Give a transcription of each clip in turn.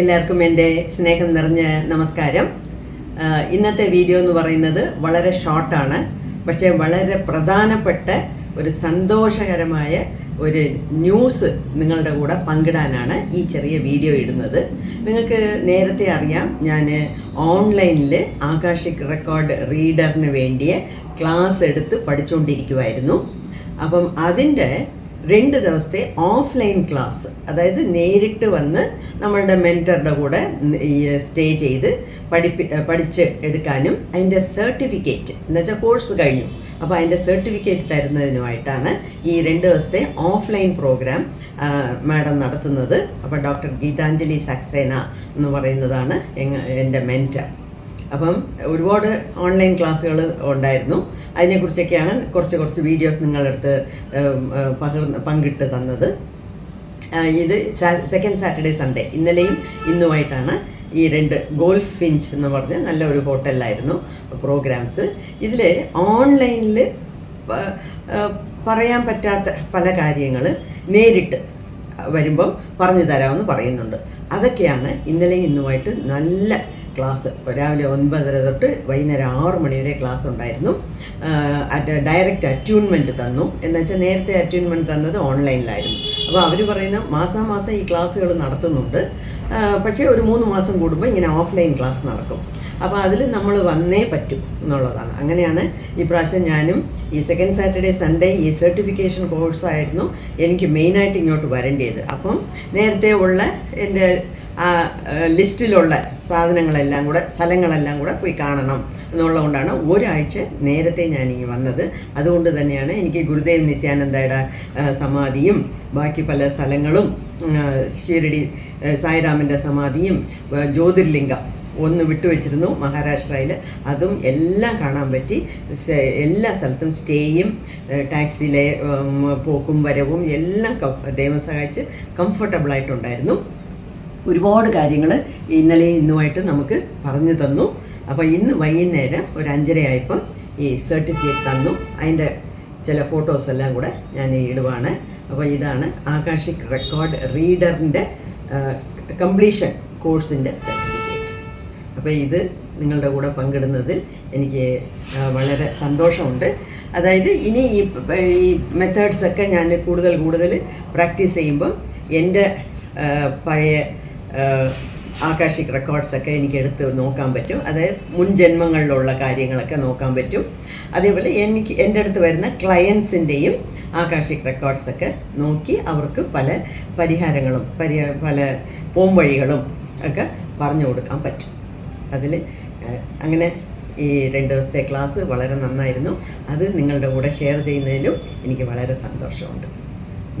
എല്ലാവർക്കും എന്റെ സ്നേഹം നിറഞ്ഞ നമസ്കാരം. ഇന്നത്തെ വീഡിയോ എന്ന് പറയുന്നത് വളരെ ഷോർട്ടാണ് പക്ഷേ വളരെ പ്രധാനപ്പെട്ട ഒരു സന്തോഷകരമായ ഒരു ന്യൂസ് നിങ്ങളുടെ കൂടെ പങ്കിടാനാണ് ഈ ചെറിയ വീഡിയോ ഇടുന്നത്. നിങ്ങൾക്ക് നേരത്തെ അറിയാം ഞാൻ ഓൺലൈനിൽ ആകാശിക് റെക്കോർഡ് റീഡറിന് വേണ്ടിയ ക്ലാസ് എടുത്ത് പഠിച്ചുകൊണ്ടിരിക്കുമായിരുന്നു അപ്പം അതിന്റെ രണ്ട് ദിവസത്തെ ഓഫ്ലൈൻ ക്ലാസ് അതായത് നേരിട്ട് വന്ന് നമ്മളുടെ മെന്ററുടെ കൂടെ സ്റ്റേ ചെയ്ത് പഠിപ്പി പഠിച്ച് എടുക്കാനും അതിന്റെ സർട്ടിഫിക്കറ്റ് എന്നുവെച്ചാൽ കോഴ്സ് കഴിഞ്ഞു. അപ്പോൾ അതിന്റെ സർട്ടിഫിക്കറ്റ് തരുന്നതിനുമായിട്ടാണ് ഈ രണ്ട് ദിവസത്തെ ഓഫ്ലൈൻ പ്രോഗ്രാം മാഡം നടത്തുന്നത്. അപ്പോൾ ഡോക്ടർ ഗീതാഞ്ജലി സക്സേന എന്ന് പറയുന്നതാണ് എന്റെ മെന്റർ അപ്പം ഒരുപാട് ഓൺലൈൻ ക്ലാസ്സുകൾ ഉണ്ടായിരുന്നു. അതിനെക്കുറിച്ചൊക്കെയാണ് കുറച്ച് കുറച്ച് വീഡിയോസ് നിങ്ങളടുത്ത് പകർന്ന് പങ്കിട്ട് തന്നത്. ഇത് സെക്കൻഡ് സാറ്റർഡേ സൺഡേ ഇന്നലെയും ഇന്നുമായിട്ടാണ് ഈ രണ്ട് ഗോൾഫ് ഫിഞ്ച് എന്ന് പറഞ്ഞ നല്ലൊരു ഹോട്ടലിലായിരുന്നു പ്രോഗ്രാംസ് ഇതിൽ ഓൺലൈനിൽ പറയാൻ പറ്റാത്ത പല കാര്യങ്ങൾ നേരിട്ട് വരുമ്പം പറഞ്ഞു തരാമെന്ന് പറയുന്നുണ്ട്. അതൊക്കെയാണ് ഇന്നലെയും ഇന്നുമായിട്ട് നല്ല ക്ലാസ് രാവിലെ ഒൻപതര തൊട്ട് വൈകുന്നേരം ആറ് മണി വരെ ക്ലാസ് ഉണ്ടായിരുന്നു. അറ്റ് ഡയറക്റ്റ് അറ്റ്യൂൺമെന്റ് തന്നു. എന്ന് വെച്ചാൽ നേരത്തെ അറ്റ്യൂൺമെന്റ് തന്നത് ഓൺലൈനിലായിരുന്നു അപ്പോൾ അവർ പറയുന്ന മാസാമാസം ഈ ക്ലാസ്സുകൾ നടത്തുന്നുണ്ട്. പക്ഷേ ഒരു മൂന്ന് മാസം കൂടുമ്പോൾ ഇങ്ങനെ ഓഫ്ലൈൻ ക്ലാസ് നടക്കും. അപ്പോൾ അതിൽ നമ്മൾ വന്നേ പറ്റും എന്നുള്ളതാണ്. അങ്ങനെയാണ് ഈ പ്രാവശ്യം ഞാനും ഈ സെക്കൻഡ് സാറ്റർഡേ സൺഡേ ഈ സർട്ടിഫിക്കേഷൻ കോഴ്സായിരുന്നു എനിക്ക് മെയിനായിട്ട് ഇങ്ങോട്ട് വരേണ്ടിയത്. അപ്പം നേരത്തെ ഉള്ള എന്റെ ആ ലിസ്റ്റിലുള്ള സാധനങ്ങളെല്ലാം കൂടെ സ്ഥലങ്ങളെല്ലാം കൂടെ പോയി കാണണം എന്നുള്ളതുകൊണ്ടാണ് ഒരാഴ്ച നേരത്തെ ഞാനിങ്ങ് വന്നത്. അതുകൊണ്ട് തന്നെയാണ് എനിക്ക് ഗുരുദേവ് നിത്യാനന്ദയുടെ സമാധിയും ബാക്കി പല സ്ഥലങ്ങളും ഷീരടി സായിരാമന്റെ സമാധിയും ജ്യോതിർലിംഗം ഒന്ന് വിട്ടുവെച്ചിരുന്നു മഹാരാഷ്ട്രയിൽ അതും എല്ലാം കാണാൻ പറ്റി. എല്ലാ സ്ഥലത്തും സ്റ്റേയും ടാക്സിയിലെ പോക്കും വരവും എല്ലാം ദൈവം സഹായിച്ച് കംഫർട്ടബിളായിട്ടുണ്ടായിരുന്നു. ഒരുപാട് കാര്യങ്ങൾ ഇന്നലെയും ഇന്നുമായിട്ട് നമുക്ക് പറഞ്ഞു തന്നു. അപ്പോൾ ഇന്ന് വൈകുന്നേരം ഒരു അഞ്ചര ആയപ്പം ഈ സർട്ടിഫിക്കറ്റ് തന്നു. അതിന്റെ ചില ഫോട്ടോസ് എല്ലാം കൂടെ ഞാൻ ഇടുവാണ്. അപ്പോൾ ഇതാണ് ആകാശിക് റെക്കോർഡ് റീഡറിന്റെ കംപ്ലീഷൻ കോഴ്സിന്റെ സർട്ടിഫിക്കറ്റ് അപ്പോൾ ഇത് നിങ്ങളുടെ കൂടെ പങ്കിടുന്നതിൽ എനിക്ക് വളരെ സന്തോഷമുണ്ട്. അതായത് ഇനി ഈ ഈ മെത്തേഡ്സ് ഒക്കെ ഞാൻ കൂടുതൽ കൂടുതൽ പ്രാക്ടീസ് ചെയ്യുമ്പം എന്റെ പഴയ ആകാശിക് റെക്കോർഡ്സൊക്കെ എനിക്ക് എടുത്ത് നോക്കാൻ പറ്റും. അതായത് മുൻ ജന്മങ്ങളിലുള്ള കാര്യങ്ങളൊക്കെ നോക്കാൻ പറ്റും. അതേപോലെ എനിക്ക് എന്റെ അടുത്ത് വരുന്ന ക്ലയൻസിന്റെയും ആകാശിക് റെക്കോർഡ്സൊക്കെ നോക്കി അവർക്ക് പല പരിഹാരങ്ങളും പരി പല പോംവഴികളും ഒക്കെ പറഞ്ഞു കൊടുക്കാൻ പറ്റും. അതിൽ അങ്ങനെ ഈ രണ്ട് ദിവസത്തെ ക്ലാസ് വളരെ നന്നായിരുന്നു. അത് നിങ്ങളുടെ കൂടെ ഷെയർ ചെയ്യുന്നതിലും എനിക്ക് വളരെ സന്തോഷമുണ്ട്.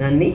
നന്ദി.